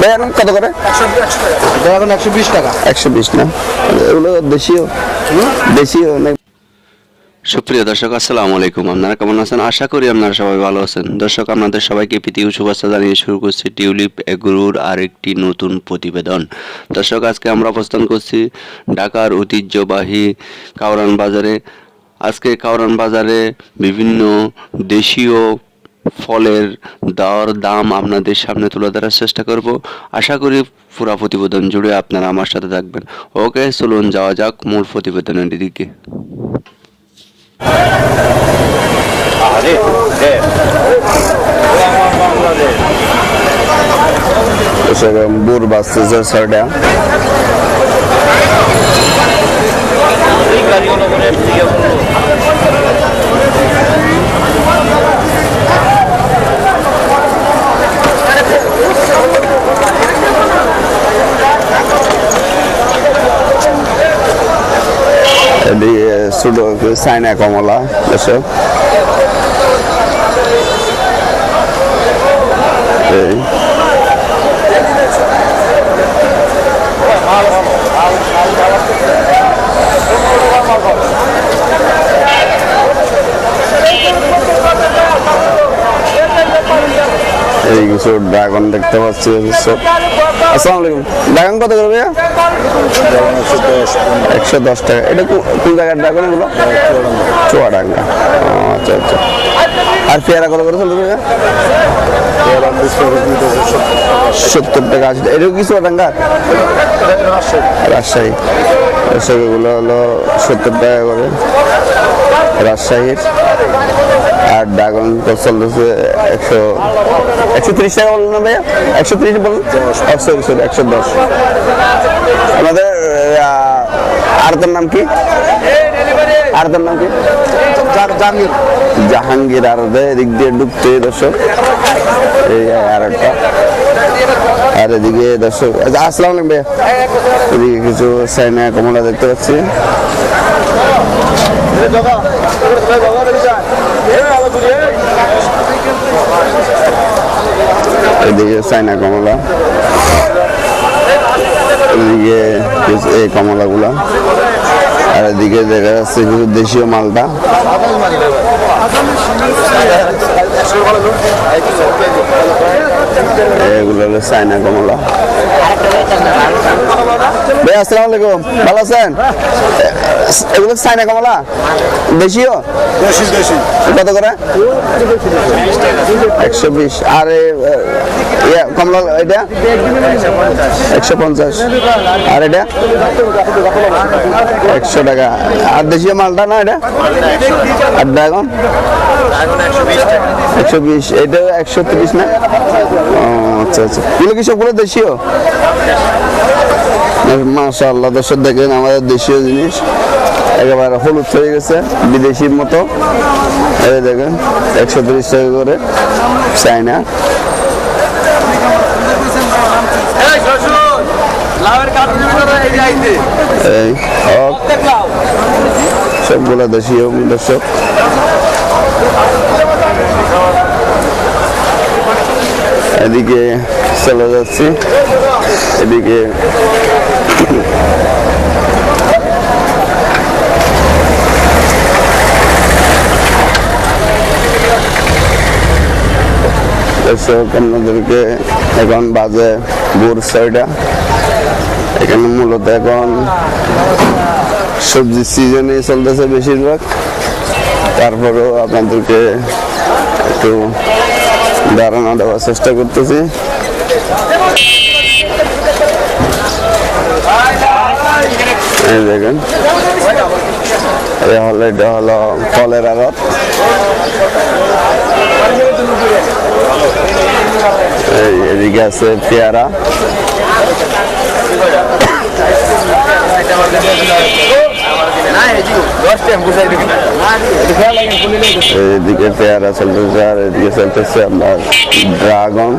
ভাই এখন কত করে? এখন একশো বিশ টাকা। একশো বিশ না? এগুলো দেশীয়। দেশীয় না? সুপ্রিয় দর্শক আসসালামু আলাইকুম। আপনারা কেমন আছেন? আশা করি আপনারা সবাই ভালো আছেন। দর্শক আপনাদের সবাইকে প্রীতীয় শুভেচ্ছা জানিয়ে শুরু করছি টিউলিপ এগ্রুর আরেকটি নতুন প্রতিবেদন। দর্শক আজকে আমরা অবস্থান করছি ঢাকার ঐতিহ্যবাহী কাউরান বাজারে। আজকে কাউরান বাজারে বিভিন্ন দেশীয় ফলের দর দাম আপনাদের সামনে তুলে ধরার চেষ্টা করব। আশা করি পুরা প্রতিবেদন জুড়ে আপনারা আমার সাথে থাকবেন। ওকে চলুন যাওয়া যাক মূল প্রতিবেদনের দিকে। এদিকে ছোট চাইনা কমলা এসব। এই। এই কিছু ড্রাগন দেখতে পাচ্ছি আসসালামু আলাইকুম। ড্রাগন কত করে ভাইয়া? একশো দশ টাকা। এটা কোন জায়গার ড্রাগন এগুলো? চুয়াডাঙ্গা আচ্ছা আচ্ছা। আর পেয়ারা কত করে চলবে ভাইয়া? সত্তর টাকা আশি এটাও কি চুয়াডাঙ্গা রাজশাহী। সেগুলো হলো সত্তর টাকা করে। রাজশাহীর। আর ড্রাগন চলতেছে একশো একশো তিরিশ টাকা বলুন না ভাইয়া? একশো তিরিশ বলুন? একশো সরি একশো দশ। আমাদের আরতের নাম কি? আরতের নাম কি? জাহাঙ্গীর। জাহাঙ্গীর। আর এদিক দিয়ে ঢুকতে দর্শক। এই আর একটা আর এদিকে দর্শক আসসালামু আলাইকুম ভাইয়া। এদিকে কিছু সাইনা কমলা দেখতে পাচ্ছি। এদিকে চাইনা কমলা। এদিকে এই কমলাগুলা। এদিকে দেখা যাচ্ছে কিছু দেশীয় মালটা। এগুলো হলো কমলা। আলাইকুম। ভালো আছেন? এগুলো কমলা? দেশীয়? একশো বিশ। আর কমলা এটা? একশো পঞ্চাশ। আর এটা? একশো টাকা। আর দেশীয় মালটা না এটা? আর ড্রাগন একশো বিশ। এটা একশো তিরিশ না? ও আচ্ছা আচ্ছা। এগুলো কি সবগুলো দেশীয়? মাশাআল্লাহ দর্শক দেখেন আমাদের দেশীয় জিনিস। একেবারে হলুদ হয়ে গেছে বিদেশির মতো। এই দেখেন একশো তিরিশ টাকা করে। চাইনা এই সব সবগুলো দেশীয় দর্শক এদিকে চলে যাচ্ছি। এদিকে দর্শক আপনাদেরকে এখন বাজে ভোর ছয়টা। এখানে মূলত এখন সবজির সিজনে চলতেছে বেশিরভাগ। তারপরেও আপনাদেরকে একটু ধারণা দেওয়ার চেষ্টা করতেছি। দেখেন। হলো, এটা হলো ফলের এই এদিকে আছে পেয়ারা। এদিকে পেয়ারা চলতেছে আর এদিকে চলতেছে আপনার ড্রাগন।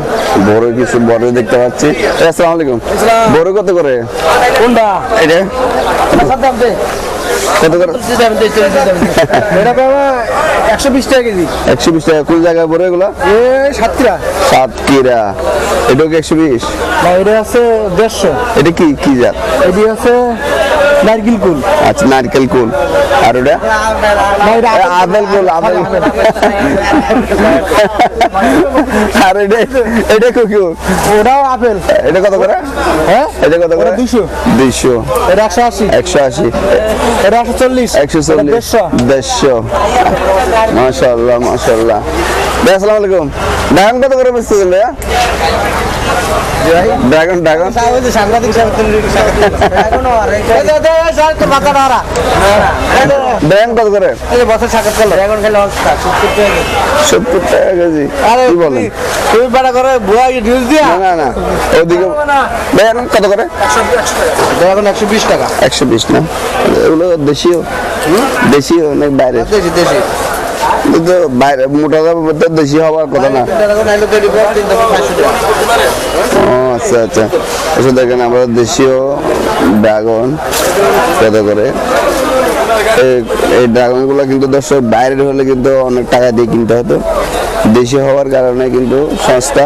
বড় কিছু বড় দেখতে পাচ্ছি। এই, আসসালামু আলাইকুম। বড় কত করে? কোনটা? এটা কত করে? এটা একশো বিশ টাকা কেজি। একশো বিশ টাকা। কোন জায়গায় পড়ে এগুলো? এ কি একশো বিশ? না এটা আছে দেড়শো। এটা কি কি জাত? এটি আছে নারকেল কুল। আচ্ছা নারকেল কুল। আর ওটা? আপেল কুল আপেল আর এটা এটা কি কুল ওটাও আপেল। এটা কত করে? হ্যাঁ? এটা কত করে? ওটা দুশো দুইশো। এটা একশো আশি। একশো আশি। এটা একশো চল্লিশ। একশো এটা চল্লিশ। দেড়শো। দেড়শো। মাশাল্লাহ মাশাল্লাহ ভাই আসসালামু আলাইকুম। ড্রাগন কত করে বেচতেছেন ভাইয়া? Dragon dragon. সাংবাদিক ড্রাগন কত করে? বছর সাক্ষাৎ করল। এখন খেলে সত্তর টাকা কেজি। কি বলেন? তুমি বেড়া করে বুয়া নিউজ দিয়া? না না না। ওদিকে কত করে? এখন একশো বিশ টাকা। একশো বিশ না? এগুলো দেশীয়। দেশীয় অনেক বাইরে দেশি দেশি। বাইরে মোটা দাম তো দেশি হওয়ার কথা না। ও আচ্ছা আচ্ছা। আচ্ছা দেখেন আমরা দেশীয় ড্রাগন কত করে এই- এই ড্রাগনগুলো কিন্তু দর্শক বাইরের হলে কিন্তু অনেক টাকা দিয়ে কিনতে হতো। দেশি হওয়ার কারণে কিন্তু সস্তা।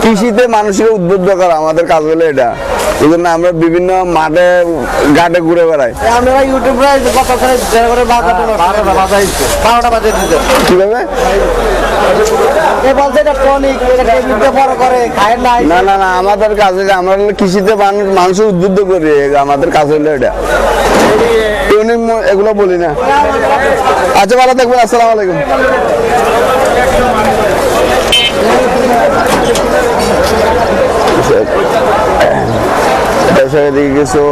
কৃষিতে মানুষকে উদ্বুদ্ধ করা আমাদের কাজ হলো এটা। এই জন্য আমরা বিভিন্ন মাঠে ঘাটে ঘুরে বেড়াই। আপনারা ইউটিউবে বারোটা বাজে দিতে কীভাবে? না না না আমাদের কাজ হলো আমরা কৃষিতে মানুষ উদ্বুদ্ধ করি আমাদের কাজ হলো এটা। এগুলো বলি না। আচ্ছা ভালো থাকবেন আসসালামু আলাইকুম। দর্শক এদিকে কিছু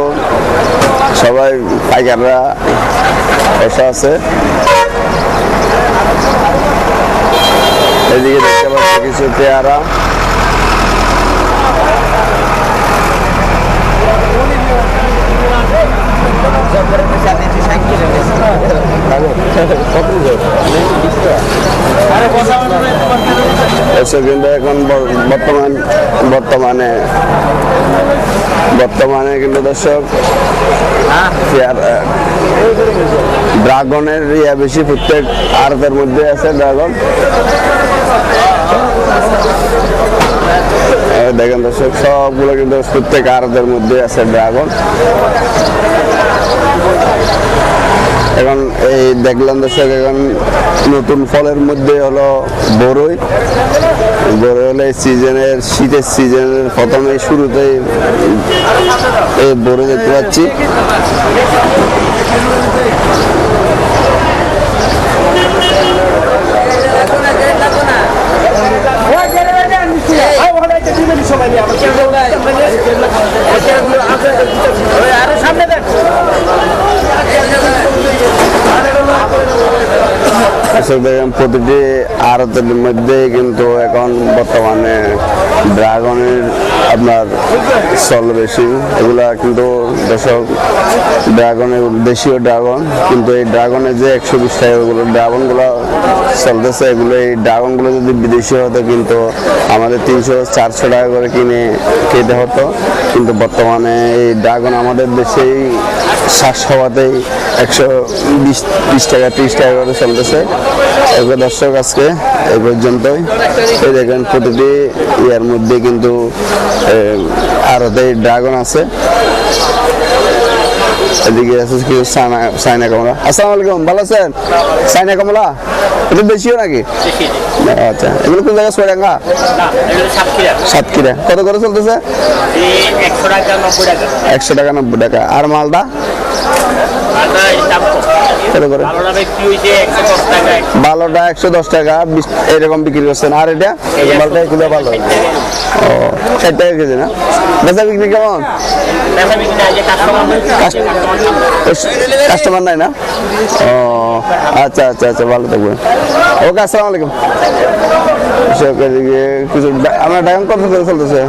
সবাই পাইকাররা বসে আছে। এদিকে দেখতে পাচ্ছি কিছু পেয়ারা। কিন্তু এখন বর্তমান বর্তমানে বর্তমানে কিন্তু দর্শক ড্রাগনের ইয়া বেশি, প্রত্যেক আড়তের মধ্যে আছে ড্রাগন। দেখেন দর্শক, সবগুলো কিন্তু প্রত্যেক আড়তের মধ্যে আছে ড্রাগন। এখন এই দেখলাম দর্শক এখন নতুন ফলের মধ্যে হলো বড়ই বড়ই হলো সিজনের, শীতের সিজনের প্রথমে শুরুতেই এই বড়ই দেখতে পাচ্ছি। দর্শক দেখেন, প্রতিটি আড়তের মধ্যে কিন্তু এখন বর্তমানে ড্রাগনের আপনার চল বেশি। এগুলা কিন্তু দর্শক, ড্রাগনের দেশীয় ড্রাগন, কিন্তু এই ড্রাগনের যে একশো বিশ টাকা ওগুলো ড্রাগনগুলো চলতেছে এগুলো এই ড্রাগনগুলো যদি বিদেশি হতো কিন্তু আমাদের তিনশো, চারশো টাকা করে কিনে খেতে হতো। কিন্তু বর্তমানে এই ড্রাগন আমাদের দেশেই শ্বাস হওয়াতেই একশো বিশ বিশ টাকা, ত্রিশ টাকা করে চলতেছে। এবার দর্শক আজকে এই পর্যন্তই। এই দেখেন প্রতিটি ইয়ার মধ্যে কিন্তু আরতে ড্রাগন আছে। এদিকে আছে কি? সাইনা কমলা। আসসালামু আলাইকুম ভালো আছেন? সাইনা কমলা? এটা বেশিও নাকি? আচ্ছা এগুলো কোন জায়গায় সোয়াডাঙ্গা সাতক্ষীরা। কত করে চলতেছে? একশো টাকা নব্বই টাকা। আর কম। কত করে? ভালোটা একশো দশ ভালোটা টাকা বিশ এরকম বিক্রি করছেন। আর এটা? মালটা এগুলো ভালো ও ষাট টাকা কেজি না? বেচা বিক্রি কেমন? কাস্টমার নাই না? ও আচ্ছা আচ্ছা আচ্ছা ভালো থাকবেন। ওকে আসসালামু আলাইকুম। কিছু আমার ডায়ন কত করে চলতেছে?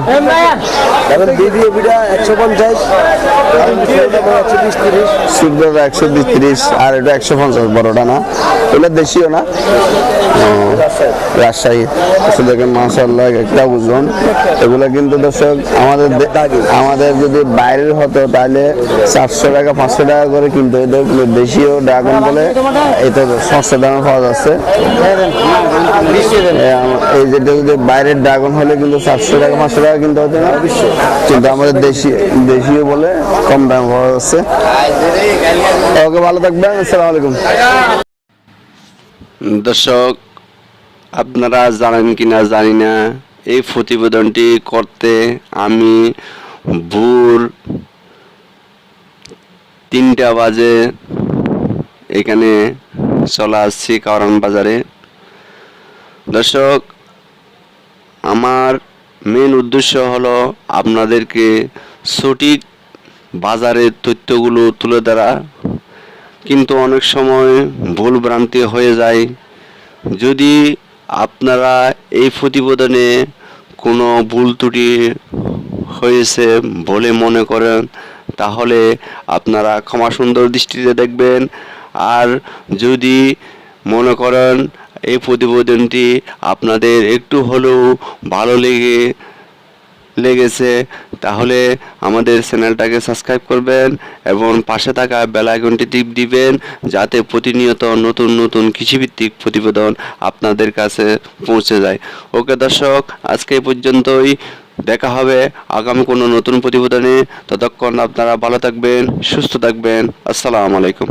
এখন দিদি বিটা একশো পঞ্চাশ একশো বিশ তিরিশ। সুন্দর একশো বিশ ত্রিশ আর এটা একশো পঞ্চাশ বড়টা না। এগুলো দেশীয় না? রাজশাহী। দেখেন মাসাল্লাহ একটা ওজন। এগুলো কিন্তু দর্শক আমাদের আমাদের যদি বাইরের হতো তাহলে চারশো টাকা পাঁচশো টাকা করে কিনতে হতো দেশীয় ড্রাগন বলে এটা সস্তা দামে পাওয়া যাচ্ছে। এ আম- এই যেটা যদি বাইরের ড্রাগন হলে কিন্তু টাকা, পাঁচশো টাকা কিনতে হতো না কিন্তু আমাদের দেশি, দেশীয় বলে কম দামে পাওয়া যাচ্ছে। ওকে, ভালো থাকবেন আলাইকুম। দর্শক, আপনারা জানেন কি না জানি না, এই প্রতিবেদনটি করতে আমি ভোর তিনটা বাজে এখানে চলে আসছি কারণ বাজারে। দর্শক, আমার মেন উদ্দেশ্য হলো আপনাদেরকে সঠিক বাজারের তথ্যগুলো তুলে ধরা। কিন্তু অনেক সময় ভুল ভ্রান্তি হয়ে যায়। যদি আপনারা এই প্রতিবেদনে কোনো ভুল ত্রুটি হয়েছে বলে মনে করেন, তাহলে আপনারা ক্ষমা সুন্দর দৃষ্টিতে দেখবেন। আর যদি মনে করেন এই প্রতিবেদনটি আপনাদের একটু হলেও ভালো লেগে, লেগেছে, তাহলে আমাদের চ্যানেলটাকে সাবস্ক্রাইব করবেন এবং পাশে থাকা বেল আইকনটি টিপ দিবেন যাতে প্রতিনিয়ত নতুন নতুন কৃষিভিত্তিক প্রতিবেদন আপনাদের কাছে পৌঁছে যায়। ওকে দর্শক, আজকে পর্যন্তই। দেখা হবে আগামী কোনো নতুন প্রতিবেদনে। ততক্ষণ আপনারা ভালো থাকবেন, সুস্থ থাকবেন। আসসালামু আলাইকুম।